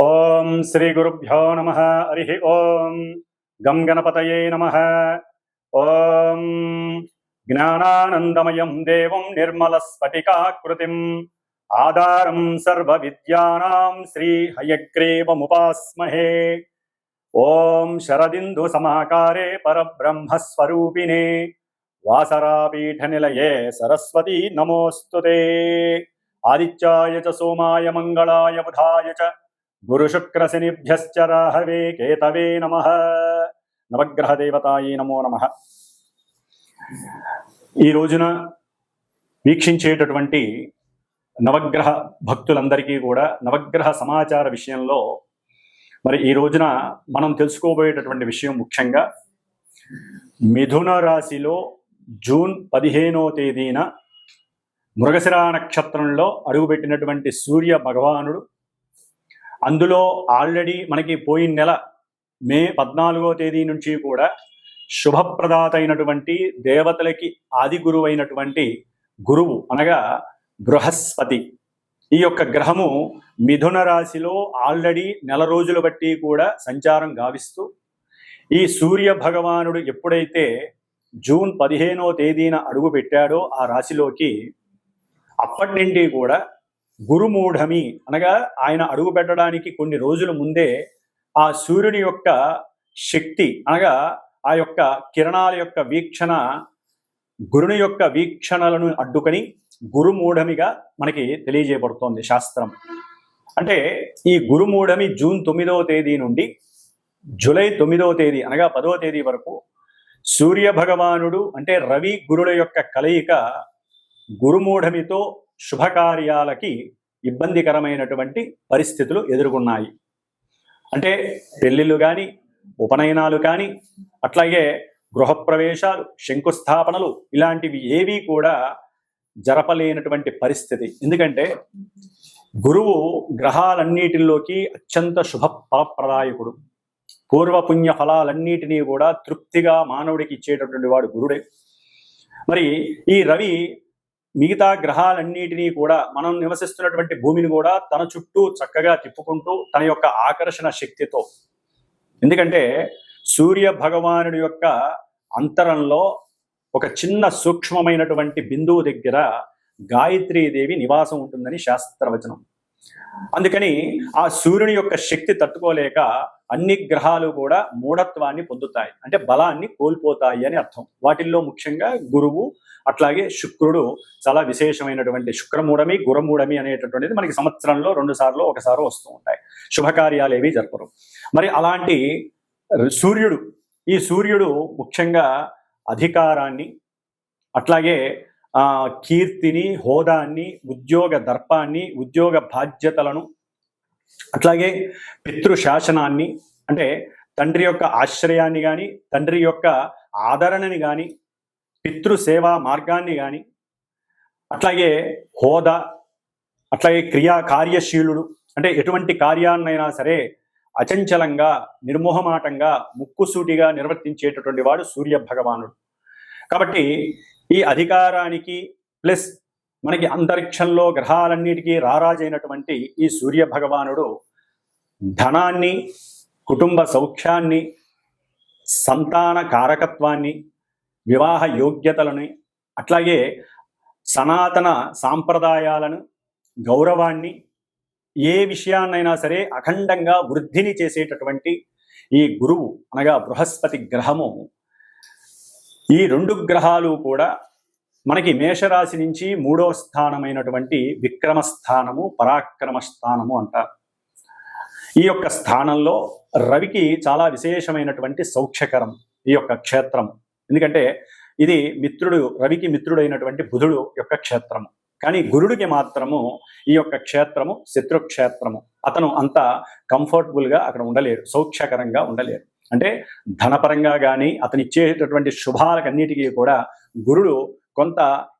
ఓం శ్రీ గురుభ్యో నమ. హరి ఓం. గం గణపతయే నమ. ఓం. జ్ఞానానందమయం దేవం నిర్మల స్ఫటికాకృతిం ఆధారం సర్వ విద్యానాం శ్రీ హయగ్రీవముపాస్మహే. ఓం శరదిందు సమాకారే పరబ్రహ్మస్వరూపిణే. వాసరాపీఠ నిలయే సరస్వతి నమోస్తుతే. ఆదిత్యాయ చ సోమాయ మంగళాయ బుధాయ చ గురుశుక్రశనిభ్యశ్చ రాహవే కేతవే నమ. నవగ్రహ దేవతాయే నమో నమ. ఈ రోజున వీక్షించేటటువంటి నవగ్రహ భక్తులందరికీ కూడా నవగ్రహ సమాచార విషయంలో మరి ఈ రోజున మనం తెలుసుకోబోయేటటువంటి విషయం ముఖ్యంగా మిథున రాశిలో జూన్ పదిహేనో తేదీన మృగశిరా నక్షత్రంలో అడుగుపెట్టినటువంటి సూర్య భగవానుడు అందులో ఆల్రెడీ మనకి పోయిన నెల మే పద్నాలుగో తేదీ నుంచి కూడా శుభప్రదాత అయినటువంటి దేవతలకి ఆది గురువు అయినటువంటి గురువు అనగా బృహస్పతి. ఈ యొక్క గ్రహము మిథున రాశిలో ఆల్రెడీ నెల రోజులు బట్టి కూడా సంచారం గావిస్తూ ఈ సూర్య భగవానుడు ఎప్పుడైతే జూన్ పదిహేనో తేదీన అడుగు పెట్టాడో ఆ రాశిలోకి అప్పటి నుండి కూడా గురుమూఢమి అనగా ఆయన అడుగు పెట్టడానికి కొన్ని రోజుల ముందే ఆ సూర్యుని యొక్క శక్తి అనగా ఆ యొక్క కిరణాల యొక్క వీక్షణ గురుని యొక్క వీక్షణలను అడ్డుకొని గురుమూఢమిగా మనకి తెలియజేయబడుతోంది శాస్త్రం. అంటే ఈ గురుమూఢమి జూన్ తొమ్మిదవ తేదీ నుండి జూలై తొమ్మిదవ తేదీ అనగా పదవ తేదీ వరకు సూర్య భగవానుడు అంటే రవి గురుల యొక్క కలయిక గురుమూఢమితో శుభకార్యాలకి ఇబ్బందికరమైనటువంటి పరిస్థితులు ఎదుర్కొన్నాయి. అంటే పెళ్ళిళ్ళు కానీ ఉపనయనాలు కానీ అట్లాగే గృహప్రవేశాలు శంకుస్థాపనలు ఇలాంటివి ఏవీ కూడా జరపలేనటువంటి పరిస్థితి. ఎందుకంటే గురువు గ్రహాలన్నిటిలోకి అత్యంత శుభ ఫలప్రదాయకుడు పూర్వపుణ్య ఫలాలన్నిటినీ కూడా తృప్తిగా మానవుడికి ఇచ్చేటటువంటి వాడు గురుడే. మరి ఈ రవి మిగతా గ్రహాలన్నిటినీ కూడా మనం నివసిస్తున్నటువంటి భూమిని కూడా తన చుట్టూ చక్కగా తిప్పుకుంటూ తన యొక్క ఆకర్షణ శక్తితో. ఎందుకంటే సూర్య భగవానుడి యొక్క అంతరంలో ఒక చిన్న సూక్ష్మమైనటువంటి బిందువు దగ్గర గాయత్రీదేవి నివాసం ఉంటుందని శాస్త్రవచనం. అందుకని ఆ సూర్యుని యొక్క శక్తి తట్టుకోలేక అన్ని గ్రహాలు కూడా మూఢత్వాన్ని పొందుతాయి. అంటే బలాన్ని కోల్పోతాయి అని అర్థం. వాటిల్లో ముఖ్యంగా గురువు అట్లాగే శుక్రుడు చాలా విశేషమైనటువంటి శుక్రమూఢమి గురమూఢమి అనేటటువంటిది మనకి సంవత్సరంలో రెండు సార్లు ఒకసారి వస్తూ ఉంటాయి. శుభకార్యాలు ఏవి జరపరు. మరి అలాంటి సూర్యుడు ఈ సూర్యుడు ముఖ్యంగా అధికారాన్ని అట్లాగే ఆ, కీర్తిని హోదాన్ని ఉద్యోగ దర్పాన్ని ఉద్యోగ బాధ్యతలను అట్లాగే పితృ శాసనాన్ని అంటే తండ్రి యొక్క ఆశ్రయాన్ని కానీ తండ్రి యొక్క ఆదరణని కానీ పితృ సేవా మార్గాన్ని కానీ అట్లాగే హోదా అట్లాగే క్రియా కార్యశీలుడు అంటే ఎటువంటి కార్యాన్నైనా సరే అచంచలంగా నిర్మోహమాటంగా ముక్కుసూటిగా నిర్వర్తించేటటువంటి వాడు సూర్య భగవానుడు కాబట్టి ఈ అధికారానికి ప్లస్ మనకి అంతరిక్షంలో గ్రహాలన్నిటికీ రారాజైనటువంటి ఈ సూర్య భగవానుడు ధనాన్ని కుటుంబ సౌఖ్యాన్ని సంతాన కారకత్వాన్ని వివాహ యోగ్యతలని అట్లాగే సనాతన సాంప్రదాయాలను గౌరవాన్ని ఏ విషయాన్నైనా సరే అఖండంగా వృద్ధిని చేసేటటువంటి ఈ గురువు అనగా బృహస్పతి గ్రహము. ఈ రెండు గ్రహాలు కూడా మనకి మేషరాశి నుంచి మూడో స్థానమైనటువంటి విక్రమ స్థానము పరాక్రమ స్థానము అంటారు. ఈ యొక్క స్థానంలో రవికి చాలా విశేషమైనటువంటి సౌఖ్యకరం ఈ యొక్క క్షేత్రం ఎందుకంటే ఇది మిత్రుడు రవికి మిత్రుడైనటువంటి బుధుడు యొక్క క్షేత్రము. కానీ గురుడికి మాత్రము ఈ యొక్క క్షేత్రము శత్రుక్షేత్రము అతను అంత కంఫర్టబుల్గా అక్కడ ఉండలేరు సౌఖ్యకరంగా ఉండలేరు అంటే ధనపరంగా కానీ అతనిచ్చేటటువంటి శుభాలకన్నిటికీ కూడా గురుడు కొంత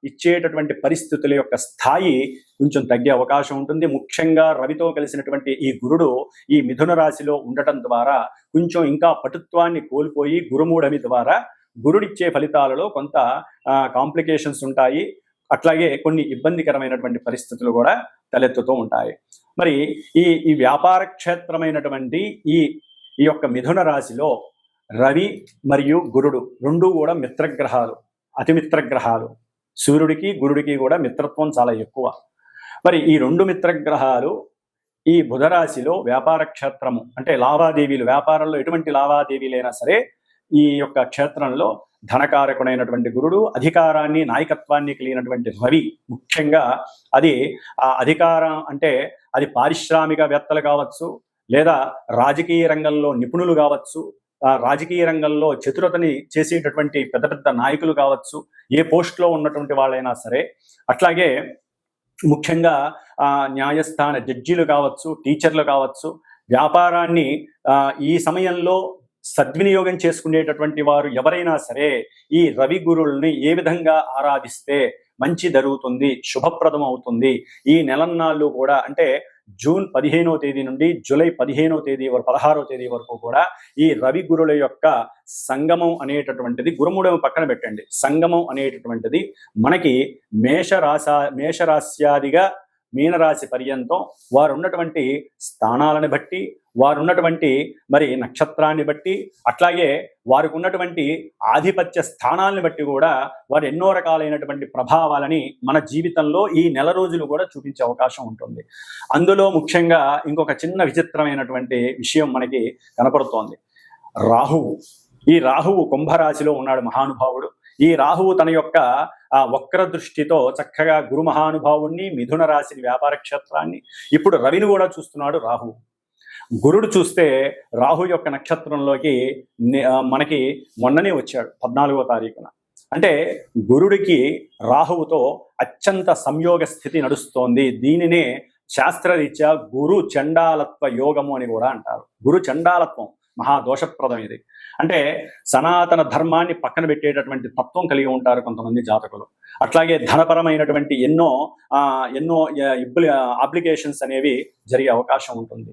ఇచ్చేటటువంటి పరిస్థితుల యొక్క స్థాయి కొంచెం తగ్గే అవకాశం ఉంటుంది. ముఖ్యంగా రవితో కలిసినటువంటి ఈ గురుడు ఈ మిథున రాశిలో ఉండటం ద్వారా కొంచెం ఇంకా పటుత్వాన్ని కోల్పోయి గురుమూఢమి ద్వారా గురుడిచ్చే ఫలితాలలో కొంత కాంప్లికేషన్స్ ఉంటాయి. అట్లాగే కొన్ని ఇబ్బందికరమైనటువంటి పరిస్థితులు కూడా తలెత్తుతూ ఉంటాయి. మరి ఈ ఈ వ్యాపార క్షేత్రమైనటువంటి ఈ ఈ యొక్క మిథున రాశిలో రవి మరియు గురుడు రెండు కూడా మిత్రగ్రహాలు. అతి మిత్రగ్రహాలు సూర్యుడికి గురుడికి కూడా మిత్రత్వం చాలా ఎక్కువ. మరి ఈ రెండు మిత్రగ్రహాలు ఈ బుధరాశిలో వ్యాపార క్షేత్రము అంటే లావాదేవీలు వ్యాపారంలో ఎటువంటి లావాదేవీలైనా సరే ఈ యొక్క క్షేత్రంలో ధనకారకుడైనటువంటి గురుడు అధికారాన్ని నాయకత్వాన్ని కలిగినటువంటి రవి ముఖ్యంగా అది ఆ అధికారం అంటే అది పారిశ్రామికవేత్తలు కావచ్చు లేదా రాజకీయ రంగంలో నిపుణులు కావచ్చు రాజకీయ రంగంలో చతురతని చేసేటటువంటి పెద్ద పెద్ద నాయకులు కావచ్చు ఏ పోస్ట్లో ఉన్నటువంటి వాళ్ళైనా సరే అట్లాగే ముఖ్యంగా ఆ న్యాయస్థాన జడ్జీలు కావచ్చు టీచర్లు కావచ్చు వ్యాపారాన్ని ఈ సమయంలో సద్వినియోగం చేసుకునేటటువంటి వారు ఎవరైనా సరే ఈ రవి గురుల్ని ఏ విధంగా ఆరాధిస్తే మంచి జరుగుతుంది శుభప్రదం అవుతుంది ఈ నెలన్నాళ్ళు కూడా అంటే జూన్ పదిహేనో తేదీ నుండి జూలై పదిహేనో తేదీ వరకు పదహారో తేదీ వరకు కూడా ఈ రవి గురుల యొక్క సంగమం అనేటటువంటిది గురుముడము పక్కన పెట్టండి. సంగమం అనేటటువంటిది మనకి మేషరాశ మేషరాశ్యాదిగా మీనరాశి పర్యంతం వారు ఉన్నటువంటి స్థానాలను బట్టి వారు ఉన్నటువంటి మరి నక్షత్రాన్ని బట్టి అట్లాగే వారికి ఉన్నటువంటి ఆధిపత్య స్థానాలను బట్టి కూడా వారు ఎన్నో రకాలైనటువంటి ప్రభావాలని మన జీవితంలో ఈ నెల రోజులు కూడా చూపించే అవకాశం ఉంటుంది. అందులో ముఖ్యంగా ఇంకొక చిన్న విచిత్రమైనటువంటి విషయం మనకి కనపడుతోంది. రాహువు. ఈ రాహువు కుంభరాశిలో ఉన్నాడు మహానుభావుడు. ఈ రాహువు తన యొక్క ఆ వక్ర దృష్టితో చక్కగా గురు మహానుభావుణ్ణి మిథున రాశిని వ్యాపార క్షేత్రాన్ని ఇప్పుడు రవిని కూడా చూస్తున్నాడు రాహు గురుడు చూస్తే రాహు యొక్క నక్షత్రంలోకి మనకి మొన్ననే వచ్చాడు పద్నాలుగో తారీఖున. అంటే గురుడికి రాహువుతో అత్యంత సంయోగ స్థితి నడుస్తోంది. దీనినే శాస్త్రరీత్యా గురు చండాలత్వ యోగము అని కూడా అంటారు. గురు చండాలత్వం. మహాదోషప్రదం ఇది అంటే సనాతన ధర్మాన్ని పక్కన పెట్టేటటువంటి తత్వం కలిగి ఉంటారు కొంతమంది జాతకులు. అట్లాగే ధనపరమైనటువంటి ఎన్నో ఆ, ఎన్నో అప్లికేషన్స్ అనేవి జరిగే అవకాశం ఉంటుంది.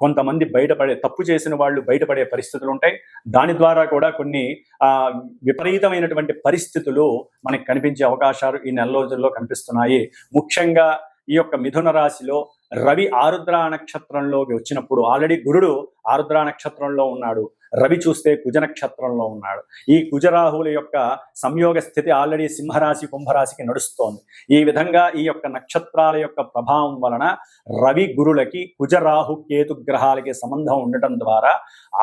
కొంతమంది బయటపడే తప్పు చేసిన వాళ్ళు బయటపడే పరిస్థితులు ఉంటాయి దాని ద్వారా కూడా కొన్ని ఆ విపరీతమైనటువంటి పరిస్థితులు మనకి కనిపించే అవకాశాలు ఈ నెల రోజుల్లో కనిపిస్తున్నాయి. ముఖ్యంగా ఈ యొక్క మిథున రాశిలో రవి ఆరుద్ర నక్షత్రంలోకి వచ్చినప్పుడు ఆల్రెడీ గురుడు ఆరుద్ర నక్షత్రంలో ఉన్నాడు. రవి చూస్తే కుజనక్షత్రంలో ఉన్నాడు. ఈ కుజరాహువుల యొక్క సంయోగ స్థితి ఆల్రెడీ సింహరాశి కుంభరాశికి నడుస్తోంది. ఈ విధంగా ఈ యొక్క నక్షత్రాల యొక్క ప్రభావం వలన రవి గురులకి కుజరాహు కేతు గ్రహాలకి సంబంధం ఉండటం ద్వారా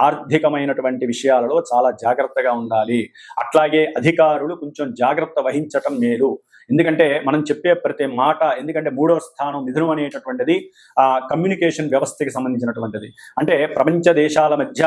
ఆర్థికమైనటువంటి విషయాలలో చాలా జాగ్రత్తగా ఉండాలి. అట్లాగే అధికారులు కొంచెం జాగ్రత్త వహించటం మేలు. ఎందుకంటే మనం చెప్పే ప్రతి మాట ఎందుకంటే మూడవ స్థానం మిథునం అనేటటువంటిది ఆ కమ్యూనికేషన్ వ్యవస్థకి సంబంధించినటువంటిది. అంటే ప్రపంచ దేశాల మధ్య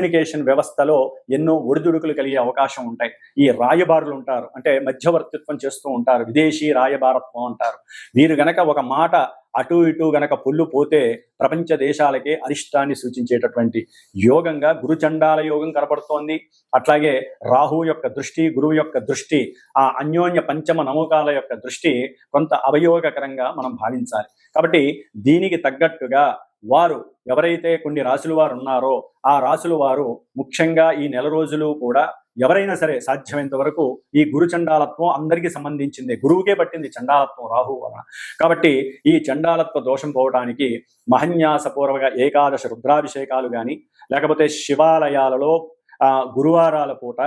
కమ్యూనికేషన్ వ్యవస్థలో ఎన్నో ఒడిదుడుకులు కలిగే అవకాశం ఉంటాయి. ఈ రాయబారులు ఉంటారు అంటే మధ్యవర్తిత్వం చేస్తూ ఉంటారు. విదేశీ రాయబారత్వం అంటారు. వీరు గనక ఒక మాట అటు ఇటు గనక పుల్లు పోతే ప్రపంచ దేశాలకే అరిష్టాన్ని సూచించేటటువంటి యోగంగా గురుచండాల యోగం కనబడుతోంది అట్లాగే రాహు యొక్క దృష్టి గురువు యొక్క దృష్టి ఆ అన్యోన్య పంచమ నమూకాల యొక్క దృష్టి కొంత అవయోగకరంగా మనం భావించాలి. కాబట్టి దీనికి తగ్గట్టుగా వారు ఎవరైతే కొన్ని రాసుల వారు ఉన్నారో ఆ రాసుల వారు ముఖ్యంగా ఈ నెల రోజులు కూడా ఎవరైనా సరే సాధ్యమైనంత వరకు ఈ గురు చండాలత్వం అందరికీ సంబంధించింది. గురువుకే పట్టింది చండాలత్వం రాహు వలన. కాబట్టి ఈ చండాలత్వ దోషం పోవడానికి మహన్యాసపూర్వక ఏకాదశ రుద్రాభిషేకాలు కానీ లేకపోతే శివాలయాలలో ఆ, గురువారాల పూట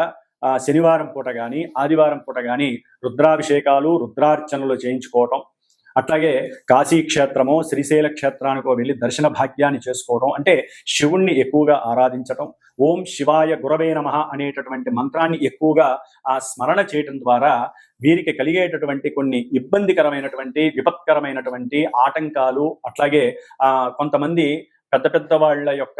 ఆ, శనివారం పూట కానీ ఆదివారం పూట కానీ రుద్రాభిషేకాలు రుద్రార్చనలు చేయించుకోవటం అట్లాగే కాశీ క్షేత్రమో శ్రీశైల క్షేత్రానికో వెళ్ళి దర్శన భాగ్యాన్ని చేసుకోవడం అంటే శివుణ్ణి ఎక్కువగా ఆరాధించటం ఓం శివాయ గురవే నమ అనేటటువంటి మంత్రాన్ని ఎక్కువగా ఆ స్మరణ చేయటం ద్వారా వీరికి కలిగేటటువంటి కొన్ని ఇబ్బందికరమైనటువంటి విపత్కరమైనటువంటి ఆటంకాలు అట్లాగే ఆ కొంతమంది పెద్ద పెద్ద వాళ్ళ యొక్క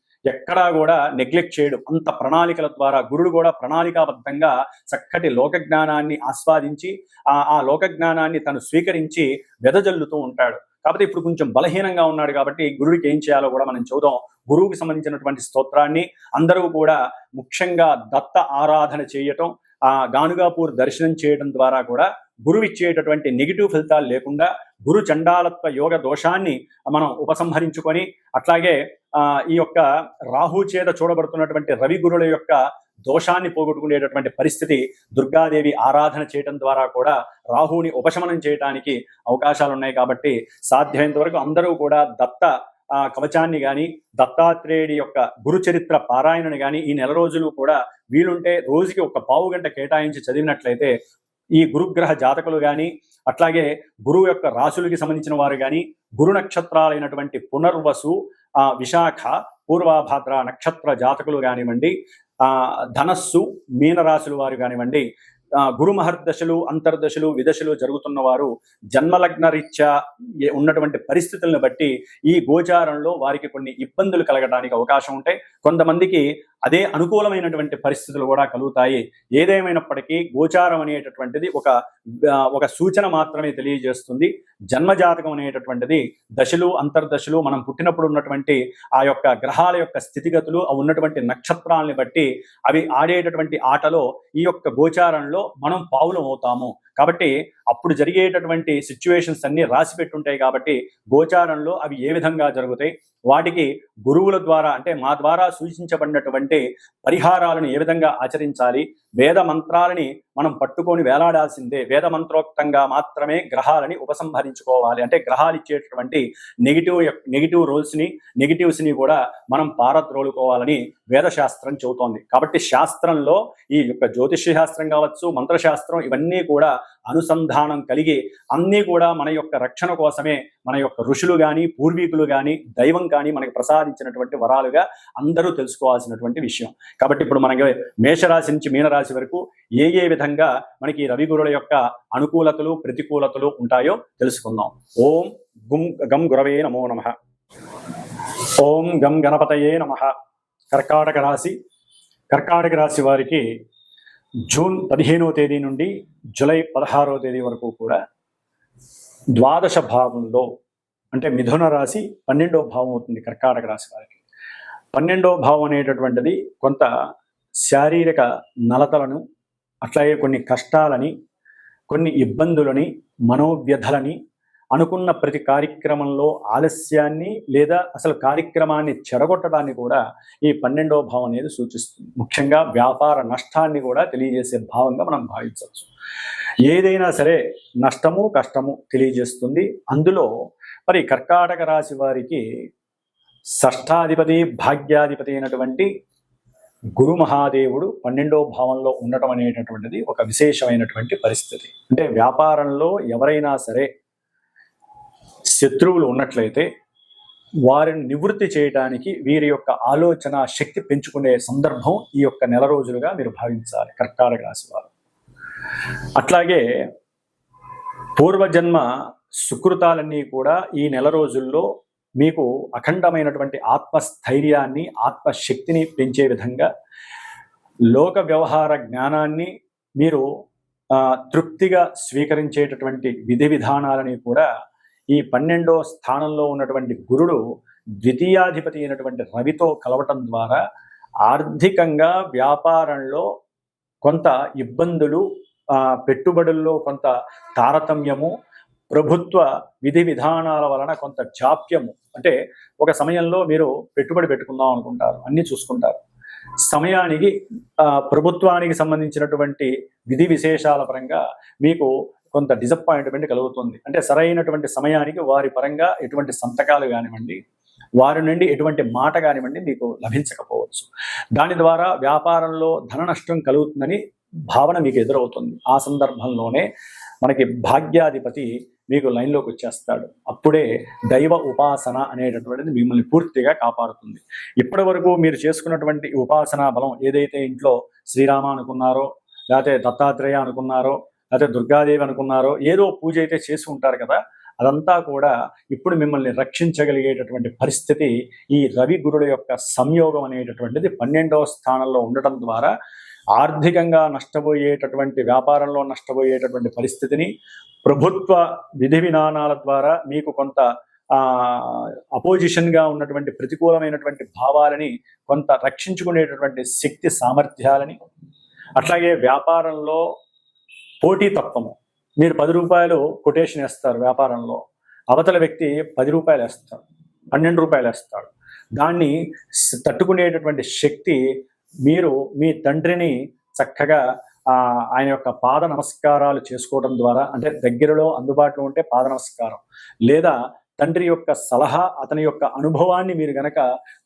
ఎక్కడా కూడా నెగ్లెక్ట్ చేయడు. అంత ప్రణాళికల ద్వారా గురుడు కూడా ప్రణాళికాబద్ధంగా చక్కటి లోక జ్ఞానాన్ని ఆస్వాదించి ఆ ఆ లోక జ్ఞానాన్ని తను స్వీకరించి వెదజల్లుతూ ఉంటాడు. కాబట్టి ఇప్పుడు కొంచెం బలహీనంగా ఉన్నాడు కాబట్టి గురుడికి ఏం చేయాలో కూడా మనం చూద్దాం. గురువుకి సంబంధించినటువంటి స్తోత్రాన్ని అందరూ కూడా ముఖ్యంగా దత్త ఆరాధన చేయటం ఆ గానుగాపూర్ దర్శనం చేయడం ద్వారా కూడా గురువు ఇచ్చేటటువంటి నెగిటివ్ ఫలితాలు లేకుండా గురు చండాలత్వ యోగ దోషాన్ని మనం ఉపసంహరించుకొని అట్లాగే ఆ ఈ యొక్క రాహు చేత చూడబడుతున్నటువంటి రవి గురుల యొక్క దోషాన్ని పోగొట్టుకునేటటువంటి పరిస్థితి దుర్గాదేవి ఆరాధన చేయటం ద్వారా కూడా రాహుని ఉపశమనం చేయడానికి అవకాశాలు ఉన్నాయి కాబట్టి సాధ్యమైనంత వరకు అందరూ కూడా దత్త ఆ కవచాన్ని కానీ దత్తాత్రేయుడి యొక్క గురు చరిత్ర పారాయణని కానీ ఈ నెల రోజులు కూడా వీలుంటే రోజుకి ఒక పావు గంట కేటాయించి చదివినట్లయితే ఈ గురుగ్రహ జాతకులు కానీ అట్లాగే గురువు యొక్క రాశులకి సంబంధించిన వారు కానీ గురు నక్షత్రాలైనటువంటి పునర్వసు ఆ విశాఖ పూర్వాభాద్ర నక్షత్ర జాతకులు కానివ్వండి ఆ ధనస్సు మీనరాశుల వారు కానివ్వండి గురుమహర్ దశలు అంతర్దశలు విదశలు జరుగుతున్న వారు జన్మలగ్న రీత్యా ఉన్నటువంటి పరిస్థితులను బట్టి ఈ గోచారంలో వారికి కొన్ని ఇబ్బందులు కలగడానికి అవకాశం ఉంటాయి. కొంతమందికి అదే అనుకూలమైనటువంటి పరిస్థితులు కూడా కలుగుతాయి. ఏదేమైనప్పటికీ గోచారం అనేటటువంటిది ఒక ఒక సూచన మాత్రమే తెలియజేస్తుంది. జన్మజాతకం అనేటటువంటిది దశలు అంతర్దశలు మనం పుట్టినప్పుడు ఉన్నటువంటి ఆ యొక్క గ్రహాల యొక్క స్థితిగతులు అవి ఉన్నటువంటి నక్షత్రాలని బట్టి అవి ఆడేటటువంటి ఆటలో ఈ యొక్క గోచారంలో మనం పావులం అవుతాము కాబట్టి అప్పుడు జరిగేటటువంటి సిచ్యువేషన్స్ అన్ని రాసి పెట్టుంటాయి కాబట్టి గోచారంలో అవి ఏ విధంగా జరుగుతాయి? వాటికి గురువుల ద్వారా అంటే మా ద్వారా సూచించబడినటువంటి పరిహారాలను ఏ విధంగా ఆచరించాలి? వేద మంత్రాలని మనం పట్టుకొని వేలాడాల్సిందే. వేద మంత్రోక్తంగా మాత్రమే గ్రహాలని ఉపసంహరించుకోవాలి. అంటే గ్రహాలు ఇచ్చేటటువంటి నెగిటివ్ నెగిటివ్ రోల్స్ని నెగిటివ్స్ని కూడా మనం పారద్రోలుకోవాలని వేదశాస్త్రం చెబుతోంది. కాబట్టి శాస్త్రంలో ఈ యొక్క జ్యోతిష్య శాస్త్రం కావచ్చు మంత్రశాస్త్రం ఇవన్నీ కూడా అనుసంధానం కలిగి అన్నీ కూడా మన యొక్క రక్షణ కోసమే మన యొక్క ఋషులు కానీ పూర్వీకులు కానీ దైవం కానీ మనకి ప్రసాదించినటువంటి వరాలుగా అందరూ తెలుసుకోవాల్సినటువంటి విషయం. కాబట్టి ఇప్పుడు మనకి మేషరాశి నుంచి మీనరాశి వరకు ఏ ఏ విధంగా మనకి రవి గురుల యొక్క అనుకూలతలు ప్రతికూలతలు ఉంటాయో తెలుసుకుందాం. ఓం గుం గం గురవే నమో నమ. ఓం గం గణపతయే నమ. కర్కాటక రాశి కర్కాటక రాశి వారికి జూన్ పదిహేనవ తేదీ నుండి జూలై పదహారో తేదీ వరకు కూడా ద్వాదశ భావంలో అంటే మిథున రాశి పన్నెండో భావం అవుతుంది కర్కాటక రాశి వారికి. పన్నెండో భావం అనేటటువంటిది కొంత శారీరక నలతలను అట్లాగే కొన్ని కష్టాలని కొన్ని ఇబ్బందులని మనోవ్యధలని అనుకున్న ప్రతి కార్యక్రమంలో ఆలస్యాన్ని లేదా అసలు కార్యక్రమాన్ని చెడగొట్టడాన్ని కూడా ఈ పన్నెండవ భావం అనేది సూచిస్తుంది. ముఖ్యంగా వ్యాపార నష్టాన్ని కూడా తెలియజేసే భావంగా మనం భావించవచ్చు. ఏదైనా సరే నష్టము కష్టము తెలియజేస్తుంది. అందులో మరి కర్కాటక రాశి వారికి షష్టాధిపతి భాగ్యాధిపతి అయినటువంటి గురు మహాదేవుడు పన్నెండో భావంలో ఉండటం అనేటటువంటిది ఒక విశేషమైనటువంటి పరిస్థితి. అంటే వ్యాపారంలో ఎవరైనా సరే శత్రువులు ఉన్నట్లయితే వారిని నివృత్తి చేయడానికి వీరి యొక్క ఆలోచన శక్తి పెంచుకునే సందర్భం ఈ యొక్క నెల రోజులుగా మీరు భావించాలి కర్కాటక రాశి వారు. అట్లాగే పూర్వజన్మ సుకృతాలన్నీ కూడా ఈ నెల రోజుల్లో మీకు అఖండమైనటువంటి ఆత్మస్థైర్యాన్ని ఆత్మశక్తిని పెంచే విధంగా లోక వ్యవహార జ్ఞానాన్ని మీరు తృప్తిగా స్వీకరించేటటువంటి విధి విధానాలని కూడా ఈ పన్నెండో స్థానంలో ఉన్నటువంటి గురుడు ద్వితీయాధిపతి అయినటువంటి రవితో కలవటం ద్వారా ఆర్థికంగా వ్యాపారంలో కొంత ఇబ్బందులు పెట్టుబడుల్లో కొంత తారతమ్యము ప్రభుత్వ విధి విధానాల వలన కొంత జాప్యము. అంటే ఒక సమయంలో మీరు పెట్టుబడి పెట్టుకుందాం అనుకుంటారు అన్నీ చూసుకుంటారు. సమయానికి ప్రభుత్వానికి సంబంధించినటువంటి విధి విశేషాల పరంగా మీకు కొంత డిసప్పాయింట్మెంట్ కలుగుతుంది. అంటే సరైనటువంటి సమయానికి వారి పరంగా ఎటువంటి సంతకాలు కానివ్వండి వారి నుండి ఎటువంటి మాట కానివ్వండి మీకు లభించకపోవచ్చు. దాని ద్వారా వ్యాపారంలో ధన నష్టం కలుగుతుందని భావన మీకు ఎదురవుతుంది. ఆ సందర్భంలోనే మనకి భాగ్యాధిపతి మీకు లైన్లోకి వచ్చేస్తాడు. అప్పుడే దైవ ఉపాసన అనేటటువంటిది మిమ్మల్ని పూర్తిగా కాపాడుతుంది. ఇప్పటి వరకు మీరు చేసుకున్నటువంటి ఉపాసనా బలం ఏదైతే ఇంట్లో శ్రీరామ అనుకున్నారో లేకపోతే దత్తాత్రేయ అనుకున్నారో లేకపోతే దుర్గాదేవి అనుకున్నారో ఏదో పూజ అయితే చేసి ఉంటారు కదా అదంతా కూడా ఇప్పుడు మిమ్మల్ని రక్షించగలిగేటటువంటి పరిస్థితి ఈ రవి గురుల యొక్క సంయోగం అనేటటువంటిది పన్నెండవ స్థానంలో ఉండటం ద్వారా ఆర్థికంగా నష్టపోయేటటువంటి వ్యాపారంలో నష్టపోయేటటువంటి పరిస్థితిని ప్రభుత్వ విధి విధానాల ద్వారా మీకు కొంత అపోజిషన్గా ఉన్నటువంటి ప్రతికూలమైనటువంటి భావాలని కొంత రక్షించుకునేటటువంటి శక్తి సామర్థ్యాలని అట్లాగే వ్యాపారంలో పోటీ తత్వము మీరు పది రూపాయలు కొటేషన్ వేస్తారు వ్యాపారంలో. అవతల వ్యక్తి పది రూపాయలు వేస్తాడు పన్నెండు రూపాయలు వేస్తాడు. దాన్ని తట్టుకునేటటువంటి శక్తి మీరు మీ తండ్రిని చక్కగా ఆయన యొక్క పాద నమస్కారాలు చేసుకోవడం ద్వారా అంటే దగ్గరలో అందుబాటులో ఉంటే పాద నమస్కారం లేదా తండ్రి యొక్క సలహా అతని యొక్క అనుభవాన్ని మీరు గనక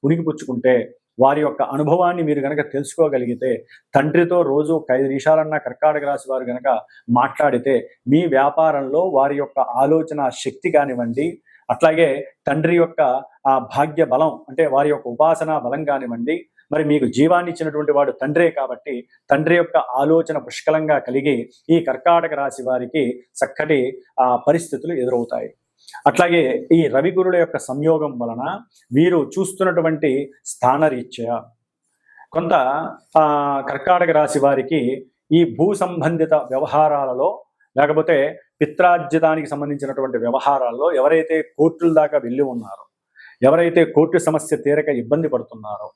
ఉనికిపుచ్చుకుంటే వారి యొక్క అనుభవాన్ని మీరు గనక తెలుసుకోగలిగితే తండ్రితో రోజు ఒక ఐదు నిమిషాలన్నా కర్కాటక రాశి వారు గనక మాట్లాడితే మీ వ్యాపారంలో వారి యొక్క ఆలోచన శక్తి కానివ్వండి అట్లాగే తండ్రి యొక్క ఆ భాగ్య బలం అంటే వారి యొక్క ఉపాసనా బలం కానివ్వండి మరి మీకు జీవాన్ని ఇచ్చినటువంటి వాడు తండ్రే కాబట్టి తండ్రి యొక్క ఆలోచన పుష్కలంగా కలిగి ఈ కర్కాటక రాశి వారికి చక్కటి ఆ పరిస్థితులు ఎదురవుతాయి. అట్లాగే ఈ రవి గురుల యొక్క సంయోగం వలన వీరు చూస్తున్నటువంటి స్థానరీత్యా. కొంత ఆ, కర్కాటక రాశి వారికి ఈ భూ సంబంధిత వ్యవహారాలలో లేకపోతే పిత్రార్జితానికి సంబంధించినటువంటి వ్యవహారాల్లో ఎవరైతే కోర్టుల దాకా వెళ్ళి ఉన్నారో ఎవరైతే కోర్టు సమస్య తీరక ఇబ్బంది పడుతున్నారో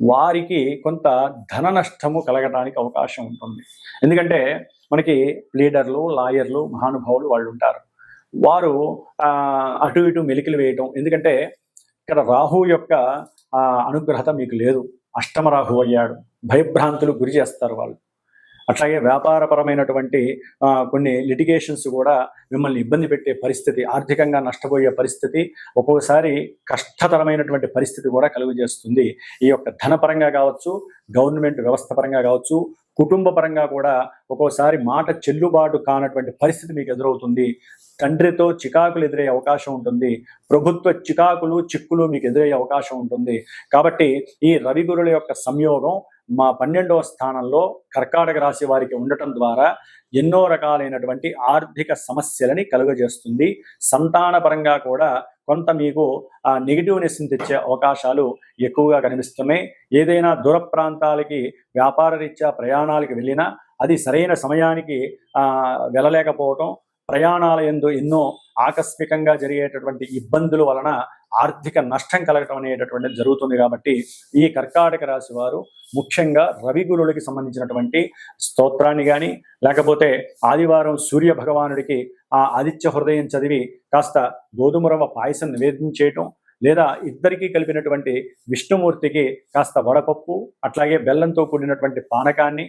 వారికి కొంత ధన నష్టము కలగడానికి అవకాశం ఉంటుంది. ఎందుకంటే మనకి లీడర్లు లాయర్లు మహానుభావులు వాళ్ళు ఉంటారు వారు అటు ఇటు మెలికలు వేయటం. ఎందుకంటే ఇక్కడ రాహు యొక్క అనుగ్రహత మీకు లేదు. అష్టమ రాహు అయ్యాడు. భయభ్రాంతులు గురి చేస్తారు వాళ్ళు. అట్లాగే వ్యాపారపరమైనటువంటి కొన్ని లిటిగేషన్స్ కూడా మిమ్మల్ని ఇబ్బంది పెట్టే పరిస్థితి ఆర్థికంగా నష్టపోయే పరిస్థితి ఒక్కొక్కసారి కష్టతరమైనటువంటి పరిస్థితి కూడా కలుగు చేస్తుంది ఈ యొక్క ధనపరంగా కావచ్చు గవర్నమెంట్ వ్యవస్థ పరంగా కావచ్చు కుటుంబ పరంగా కూడా ఒక్కోసారి మాట చెల్లుబాటు కానటువంటి పరిస్థితి మీకు ఎదురవుతుంది. తండ్రితో చికాకులు ఎదురయ్యే అవకాశం ఉంటుంది. ప్రభుత్వ చికాకులు చిక్కులు మీకు ఎదురయ్యే అవకాశం ఉంటుంది. కాబట్టి ఈ రవి గురుల యొక్క సంయోగం మా పన్నెండవ స్థానంలో కర్కాటక రాశి వారికి ఉండటం ద్వారా ఎన్నో రకాలైనటువంటి ఆర్థిక సమస్యలని కలుగజేస్తుంది. సంతాన పరంగా కూడా కొంత మీకు ఆ నెగిటివ్నెస్ని తెచ్చే అవకాశాలు ఎక్కువగా కనిపిస్తున్నాయి. ఏదైనా దూర ప్రాంతాలకి వ్యాపార రీత్యా ప్రయాణాలకు వెళ్ళినా అది సరైన సమయానికి వెళ్ళలేకపోవటం ప్రయాణాల ఎందు ఎన్నో ఆకస్మికంగా జరిగేటటువంటి ఇబ్బందుల వలన ఆర్థిక నష్టం కలగటం అనేటటువంటిది జరుగుతుంది కాబట్టి ఈ కర్కాటక రాశి వారు ముఖ్యంగా రవి గురువులకి సంబంధించినటువంటి స్తోత్రాన్ని కానీ లేకపోతే ఆదివారం సూర్య భగవానుడికి ఆ ఆదిత్య హృదయం చదివి కాస్త గోధుమ రవ్వ పాయసం నివేదించేయటం లేదా ఇద్దరికీ కలిపినటువంటి విష్ణుమూర్తికి కాస్త వడపప్పు అట్లాగే బెల్లంతో కూడినటువంటి పానకాన్ని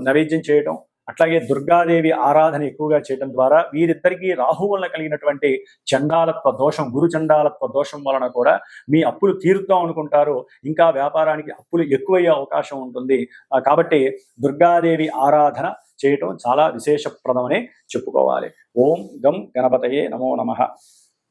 నైవేద్యం చేయటం అట్లాగే దుర్గాదేవి ఆరాధన ఎక్కువగా చేయడం ద్వారా వీరిద్దరికీ రాహు వలన కలిగినటువంటి చండాలత్వ దోషం గురు చండాలత్వ దోషం వలన కూడా మీ అప్పులు తీరుద్దాం అనుకుంటారు. ఇంకా వ్యాపారానికి అప్పులు ఎక్కువయ్యే అవకాశం ఉంటుంది. కాబట్టి దుర్గాదేవి ఆరాధన చేయటం చాలా విశేషప్రదమని చెప్పుకోవాలి. ఓం గం గణపతయే నమో నమః.